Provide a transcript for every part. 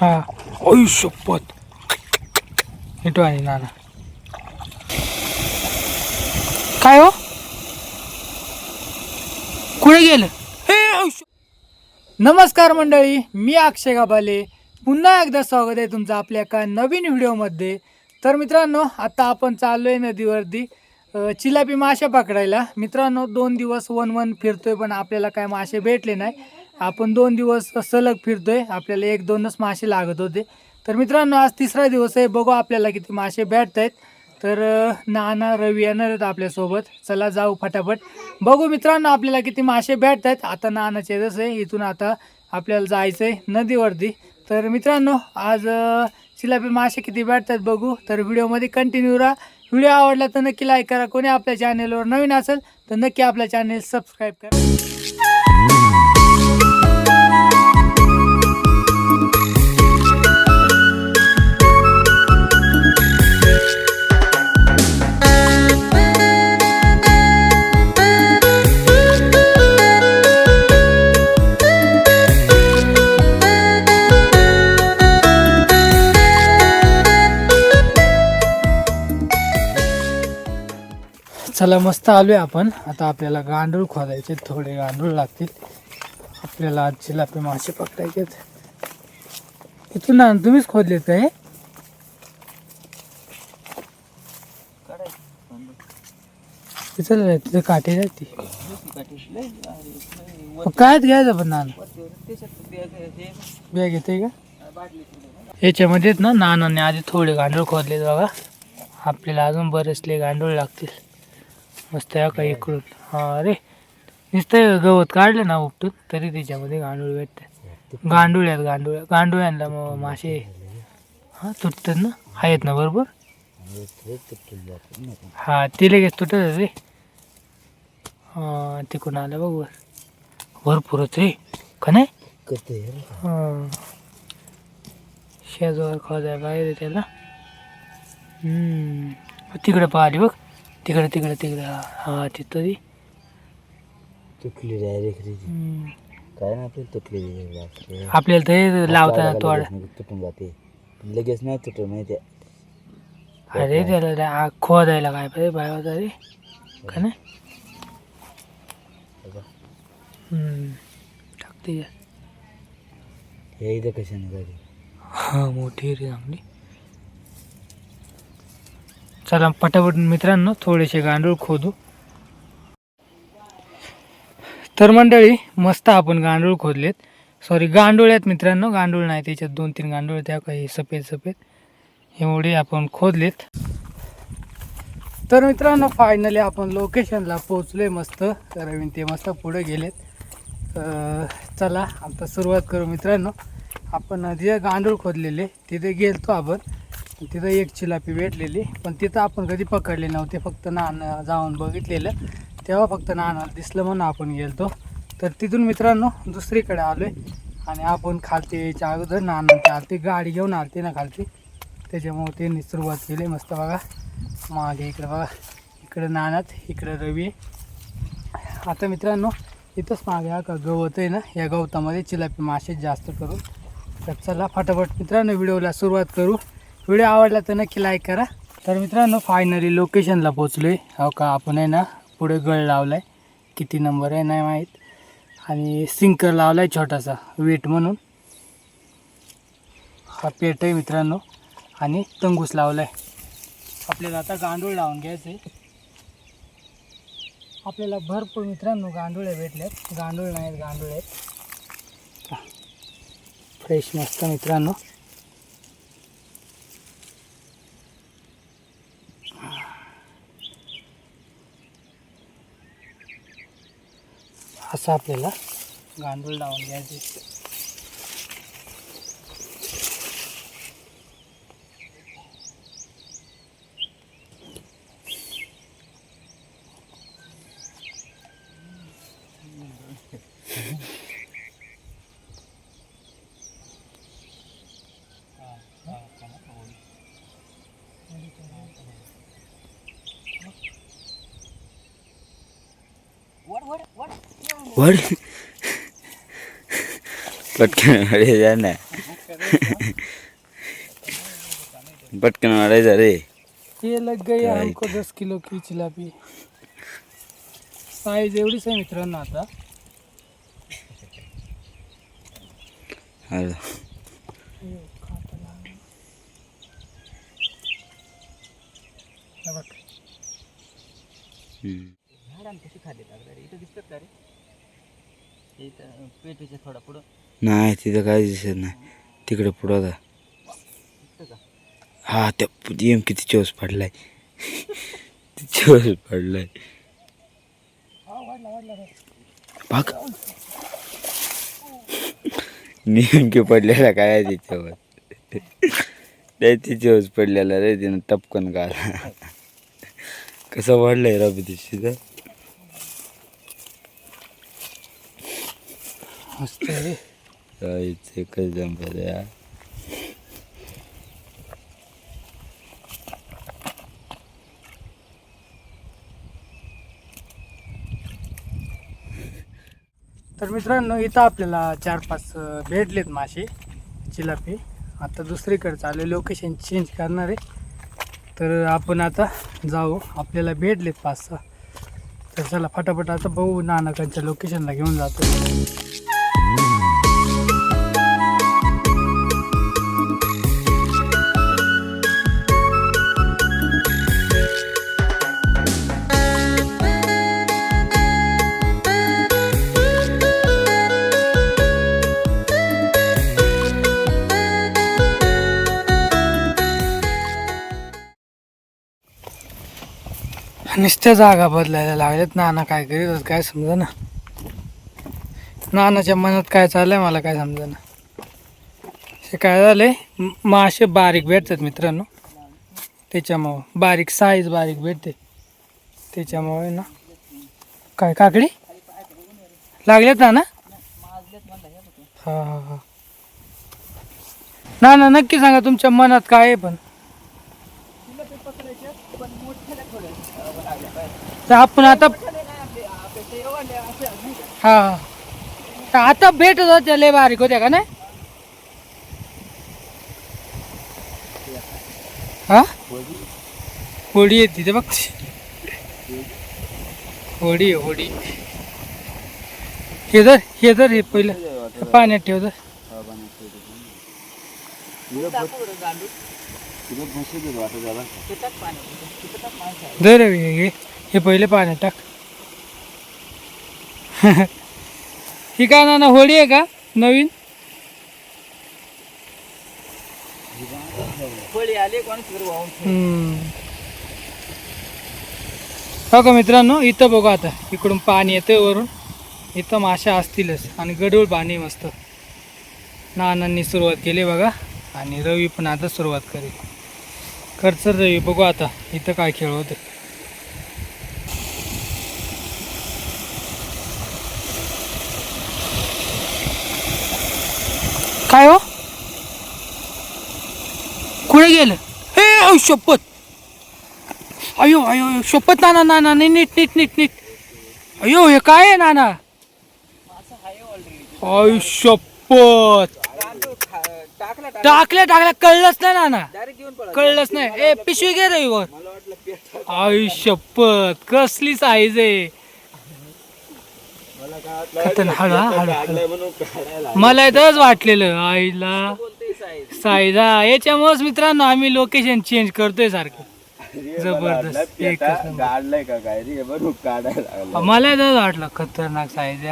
हा. अय शपथ. इटो आणि नाना. काय हो? कुठे गेलं? हे नमस्कार मंडळी मी अक्षय गाबाले पुन्हा एकदा स्वागत आहे तुमचं आपल्या एका नवीन व्हिडिओमध्ये. तर मित्रांनो आता आपण चाललो आहे नदीवरती चिलापी मासे पकडायला. मित्रांनो दोन दिवस वन वन फिरतोय पण आपल्याला काय मासे भेटले नाही. आपण दोन दिवस सलग फिरतोय. आपल्याला एक दोनच मासे लागत होते. तर मित्रांनो आज तिसरा दिवस आहे. बघू आपल्याला किती मासे भेटत आहेत तर नाना रवी येणार आहेत आपल्यासोबत. चला जाऊ फटाफट. बघू मित्रांनो आपल्याला किती मासे भेटत आहेत आता नानाचे जसं आहे इथून आता आपल्याला जायचं आहे नदीवरती. तर मित्रांनो आज शिलापी मासे किती भेटतात बघू. तर व्हिडिओमध्ये कंटिन्यू राहा. व्हिडिओ आवडला तर नक्की लाईक करा. कोणी आपल्या चॅनेलवर नवीन असेल तर नक्की आपल्या चॅनेल सबस्क्राईब करा. चला मस्त आलो आहे आपण. आता आपल्याला गांडूळ खोदायचे थोडे गांडूळ लागतील. आपल्याला आज चिलापी मासे पकडायचे इथून ना तुम्हीच खोदले काय तिथं तिथे काठी जाते काय घ्यायचं पण नान. बॅग येते का? याच्यामध्येच ना नानाने आधी थोडे गांडूळ खोदले बघा. आपल्याला अजून बरेचले गांडूळ लागतील. मस्त आहे का इकडून. हा अरे नुसतं गवत काढलं ना उपटून तरी त्याच्यामध्ये गांडूळ भेटते गांडूळ आहेत गांडूळ गांडूळ्यांना मग मासे. हा तुटतात ना? आहेत ना बरोबर? हा ते लगेच तुटत रे. हा तिकडून आलं बघ भरपूरच रे. का नाही? हा. शेजवार खोदायला बाहेर त्याला. तिकडे पाहिली बघ. तिकडे तिकडे तिकडे. हा तिथं ती तुटली डायरेक्ट हम्म. काय ना आपली तुटली बापरे. आपल्याला. ते लावताना लगेच तोड. तुटून जाते. लगेच नाही तुटून माहिती अरे त्याला ते आ- खोदायला काय पाहिजे बाय होता रे? का नाही? हम्म. टाकते. हे इथं कशाने गाडी हा मोठी रे चांगली. चला पटापट मित्रांनो थोडेसे गांडूळ खोदू. तर मंडळी मस्त आपण गांडूळ खोदलेत. सॉरी गांडूळ आहेत मित्रांनो गांडूळ नाही त्याच्यात दोन तीन गांडूळ त्या काही सफेद सफेद. एवढे आपण खोदलेत. तर मित्रांनो फायनली आपण लोकेशनला पोचलोय मस्त. रवीन ते मस्त पुढे गेलेत. चला आता सुरुवात करू मित्रांनो. आपण जे गांडूळ खोदलेले तिथे गेलतो आपण. तिथं एक चिलापी भेटलेली पण तिथं आपण कधी पकडले नव्हते फक्त नाणं जाऊन बघितलेलं. तेव्हा फक्त नाणं दिसलं म्हणून आपण गेलतो. तर तिथून मित्रांनो दुसरीकडे आलो आहे आणि आपण खालती यायच्या अगोदर नानांच्या आलती गाडी घेऊन आलती ना खालती. त्याच्यामुळे त्यांनी सुरुवात केली. मस्त बघा. मागे इकडं बघा. इकडं नानात इकडं रवी. आहे. आता मित्रांनो इथंच मागे हा का गवत आहे ना? या गवतामध्ये चिलापी मासे जास्त करून. तर चला फटाफट मित्रांनो व्हिडिओला सुरुवात करू. व्हिडिओ आवडला तर नक्की लाईक करा. तर मित्रांनो फायनली लोकेशनला पोचलो आहे हो का आपण आहे ना पुढे गळ लावला आहे किती नंबर आहे नाही माहीत. आणि सिंकर लावला आहे छोटासा वेट म्हणून. हा पेट आहे मित्रांनो. आणि तंगूस लावला आहे आपल्याला आता गांडूळ लावून घ्यायचं आहे आपल्याला भरपूर मित्रांनो गांडुळे भेटल्यात गांडूळ नाहीत गांडूळ आहेत. फ्रेश मस्त मित्रांनो. असं आपल्याला गांडूळ लावून घ्यायचे वड. पटकन जा ना. पटकन वाढायचा रे. ये लग गई हमको दस किलो की चिलापी साईज एवढीच आहे मित्रांनो आता. हा. हे बघ. हम्म. पेटीच्या थोडा पुढं. नाही तिथं काय दिसत नाही. तिकडे पुढं होता. हा त्या एम किती चोस पडलाय. चोस पडलाय. बघ. नेमके पडलेला काय आहे त्याच्यावर त्याची चोस पडलेला रे तिनं टपकन काढला. कसं वाढलंय रबी दिवशी मस्त आहे रे. एकच जंपत या तर मित्रांनो इथं आपल्याला चार पाच भेटलेत मासे चिलापी आता दुसरीकडे चालू लोकेशन चेंज करणार. आहे तर आपण आता जाऊ. आपल्याला भेटलेत पाच सहा तर चला फटाफट आता बघू नानकांच्या लोकेशनला घेऊन जातो. नुसत्या जागा बदलायला लागल्यात. नाना काय करीत काय समजा ना नानाच्या मनात काय चाललंय मला काय समजा ना हे काय झाले मासे बारीक भेटतात मित्रांनो. त्याच्यामुळं बारीक साईज बारीक भेटते. त्याच्यामुळे ना. काय काकडी? लागल्यात ना ना हा हा हा. ना ना नक्की सांगा तुमच्या मनात काय आहे पण. तर आपण आता हा. तर आता भेट होत्या लय बारीक होत्या का नाही? हा? होडी येते ते बघ. होडी आहे, होडी. हे जर हे जर हे पहिलं. पाण्यात ठेव धर. धर हे पहिले पाण्यात टाक. ही काय ना होडी आहे का? नवीन. हो का मित्रांनो इथं बघा आता इकडून पाणी येतं वरून. इथं माशा असतीलच आणि गडूळ पाणी मस्त. नानांनी सुरुवात केली बघा आणि रवी पण आता सुरुवात करेल. खर्च रवी बघू आता इथं काय खेळ होते काय हो? कुठे गेलं? हे अहो, शपथ. अयो अयो अयो, शपथ नाना नाना नाही नीट नीट नीट नीट. अयो हे काय आहे नाना? अय शपथ. टाकल्या टाकल्या कळलंच नाही नाना. कळलंच नाही. ए पिशवी घे रविवर आयुष्यपत कसली साईज आहे. खतरनाक. हळू हा, हळू मला इथंच वाटलेलं आईला. हा याच्यामुळेच मित्रांनो आम्ही लोकेशन चेंज करतोय सारखं. जबरदस्त. काढलाय का काय रे? म्हणून काढायला लागला मला इथंच वाटलं खतरनाक साईज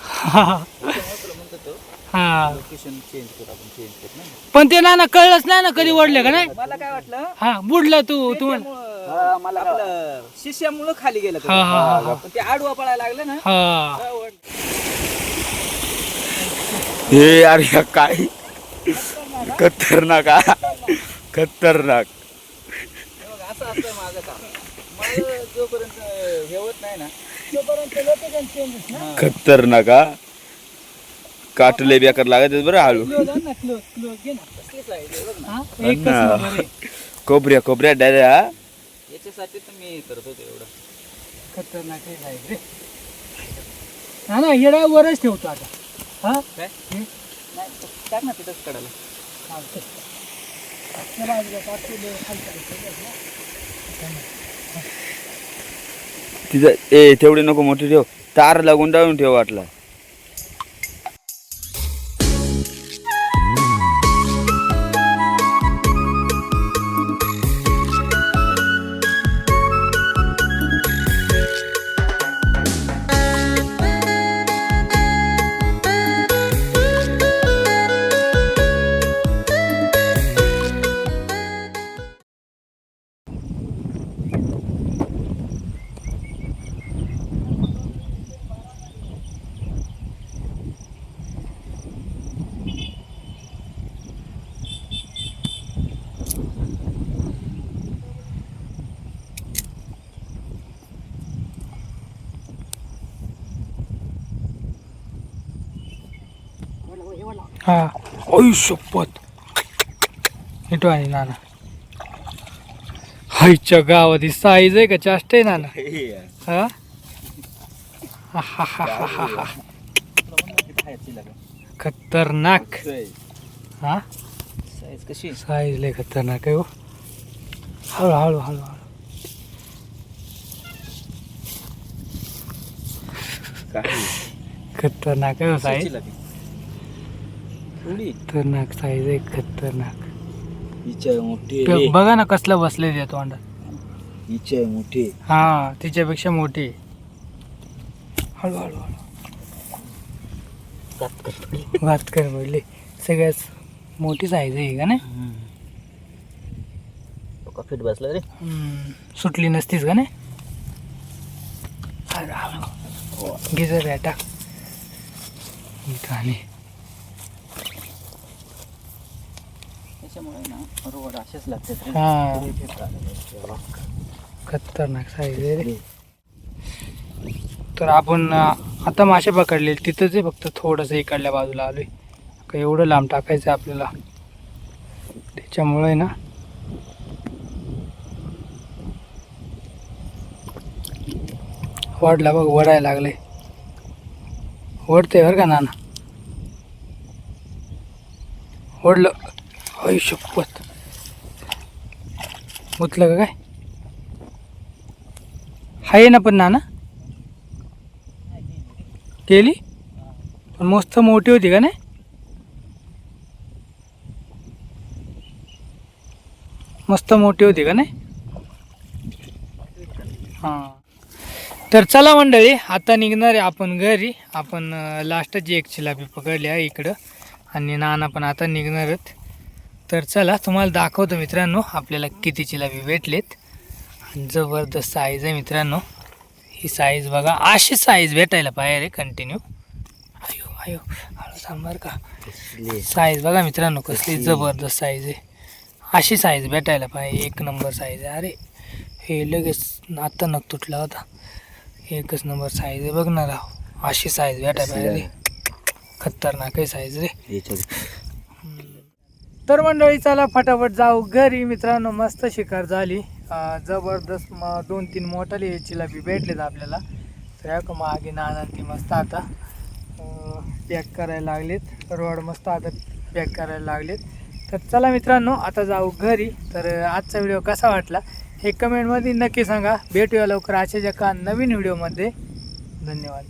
हा. हा लोकेशन चेंज करू आपण चेंज करू ना. पण ते ना ना कळलंच नाही ना कधी ओढले का नाही? मला काय वाटलं? हा बुडला तू तुम्हाला त्यामुळं मला आपलं शिष्यामुळं खाली गेलं हा हा हा हा. पण ते आडवा पळायला लागलं ना. हा. काय हे अरे ह्या काय? खतरनाक हा. खतरनाक. हे बघ, असं असतं माझं काम. जोपर्यंत हे होत नाही ना तोपर्यंत लोकेशन चेंज ना खतरनाक हा. काटले बेकार लागत आहेत बरं हळू. हा. कोबऱ्या कोबऱ्या हा? याच्यासाठी तर मी करत होतो एवढं. खतरनाक आहे रे. हा ना येड्या वरच ठेवतो आता. हा? काय. नाही टाक ना तिथंच कडाला. तिथं ए तेवढी नको मोठी ठेव. तार लागून डाळून ठेव वाटला. हा. शपथ इटो आणि नाना. हायच्या गावात साईज आहे का? चाष्ट आहे नाना. हा हा, हा, हा, हा, खतरनाक. हा? साईज कशी साईज लय खतरनाक आहे हो. हळू हळू हळू हळू. खतरनाक आहे हो साईज. खतरनाक साईज आहे खतरनाक. हिच्या मोठी बघा ना कसलं बसले ते तोंडात हिच्या मोठी. हा तिच्यापेक्षा मोठी आहे. हळू हळू हळू वात कर पडली सगळ्यात मोठी साईज आहे ही का नाही? फिट बसला रे? हम्म, सुटली नसतीच का नाही? गिजर आहे टाक इथं आणि त्याच्यामुळे ना रोड असेच लागतात रे. हा. ते fit राहतात. खतरनाक साईज तर आपण आता मासे पकडले. तिथंच आहे फक्त थोडंसं इकडल्या बाजूला आलोय. का एवढं लांब टाकायचं आपल्याला? त्याच्यामुळे ना. वडला बघ वडायला लागले वडते बरं का नाना? वडलं अय शपथ का काय? आहे ना पण नाना. केली? पण मस्त मोठी होती का नाही? मस्त मोठी होती का नाही? हां. तर चला मंडळी आता निघणार आहे आपण घरी. आपण लास्टची एक चिलापी पकडली आहे इकडं. आणि नाना पण आता निघणार आहेत. तर चला तुम्हाला दाखवतो मित्रांनो आपल्याला किती चिलापी भेटलेत. आणि जबरदस्त साईज आहे मित्रांनो. ही साईज बघा अशी साईज भेटायला पाहिजे रे कंटिन्यू आयो आयो हळू बरं का. साईज बघा मित्रांनो कसली जबरदस्त साईज आहे. अशी साईज भेटायला पाहिजे एक नंबर साईज आहे. अरे हे लगेच आता नक तुटला होता. एकच नंबर साईज आहे बघणार आहो. अशी साईज भेटायला पाहिजे रे. खतरनाक आहे साईज रे. तर मंडळी चला फटाफट जाऊ घरी. मित्रांनो मस्त शिकार झाली. जबरदस्त म दोन तीन मोठाले चिलापी भेटलेत आपल्याला. तर का मागे नाना ती मस्त आता पॅक करायला लागलेत. रोड मस्त आता पॅक करायला लागलेत. तर चला मित्रांनो आता जाऊ घरी. तर आजचा व्हिडिओ कसा वाटला हे कमेंटमध्ये नक्की सांगा. भेटूया लवकर अशाच एका नवीन व्हिडिओमध्ये. धन्यवाद.